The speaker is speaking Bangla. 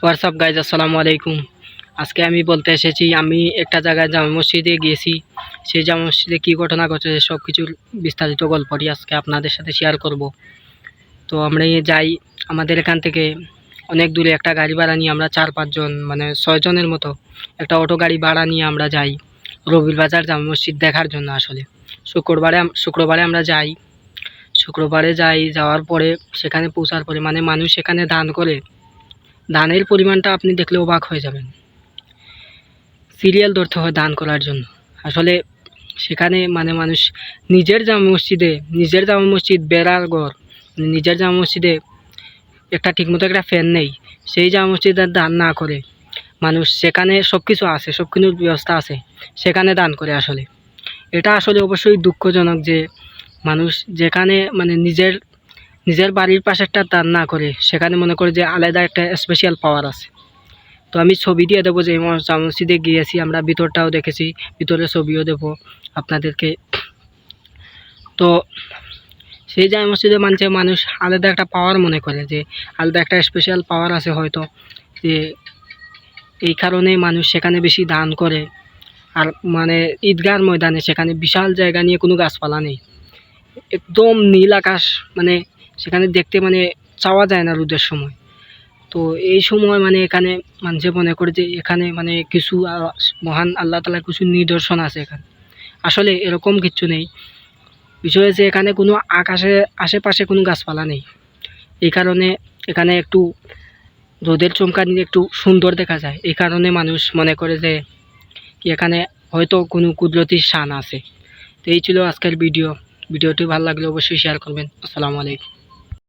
হোয়াটসঅ্যাপ গাইজ আসসালামু আলাইকুম আজকে আমি বলতে এসেছি, আমি একটা জায়গায় জামা মসজিদে গিয়েছি। সেই জামা মসজিদে কী ঘটনা ঘটেছে সব কিছুর বিস্তারিত গল্পটি আজকে আপনাদের সাথে শেয়ার করব। তো আমরা যাই, আমাদের এখান থেকে অনেক দূরে একটা গাড়ি ভাড়া নিয়ে আমরা চার পাঁচজন মানে ছয়জনের মতো একটা অটো গাড়ি ভাড়া নিয়ে আমরা যাই রবির বাজার জামা মসজিদ দেখার জন্য আসলে। শুক্রবারে শুক্রবারে আমরা যাই। শুক্রবারে যাই, যাওয়ার পরে সেখানে পৌঁছার পরে মানে মানুষ সেখানে দান করে দানের পরিমাণটা আপনি দেখলে অবাক হয়ে যাবেন। সিরিয়াল ধরতে হয় দান করার জন্য। আসলে সেখানে মানে মানুষ নিজের জামা মসজিদে, নিজের জামা মসজিদ বেড়ার ঘর মানে নিজের জামা মসজিদে একটা ঠিকমতো একটা ফ্যান নেই, সেই জামা মসজিদে দান না করে মানুষ সেখানে সব কিছু আছে সব কিছুর ব্যবস্থা আছে, সেখানে দান করে আসলে। এটা আসলে অবশ্যই দুঃখজনক যে মানুষ যেখানে মানে নিজের নিজের বাড়ির পাশেরটা দান না করে, সেখানে মনে করে যে আলাদা একটা স্পেশাল পাওয়ার আছে। তো আমি ছবি দিয়ে দেবো যে জামা মসজিদে গিয়েছি, আমরা ভিতরটাও দেখেছি ভিতরে ছবিও দেবো আপনাদেরকে। তো সেই জামা মসজিদে মানছে মানুষ আলাদা একটা পাওয়ার মনে করে যে, আলাদা একটা স্পেশাল পাওয়ার আছে হয়তো, যে এই কারণে মানুষ সেখানে বেশি দান করে। আর মানে ঈদগার ময়দানে সেখানে বিশাল জায়গা নিয়ে কোনো গাছপালা নেই। একদম নীল আকাশ মানে সেখানে দেখতে মানে চাওয়া যায় না রোদের সময়। তো এই সময় মানে এখানে মানুষে মনে করে যে এখানে মানে কিছু মহান আল্লাহ তালার কিছু নিদর্শন আছে এখানে। আসলে এরকম কিছু নেই। বিষয় হচ্ছে এখানে কোনো আকাশে, আশেপাশে কোনো গাছপালা নেই। এই কারণে এখানে একটু রোদের চমকানি একটু সুন্দর দেখা যায়। এই কারণে মানুষ মনে করে যে এখানে হয়তো কোনো কুদরতির শান আছে। তো এই ছিল আজকের ভিডিও। ভিডিওটি ভালো লাগলে অবশ্যই শেয়ার করবেন। আসসালামু আলাইকুম।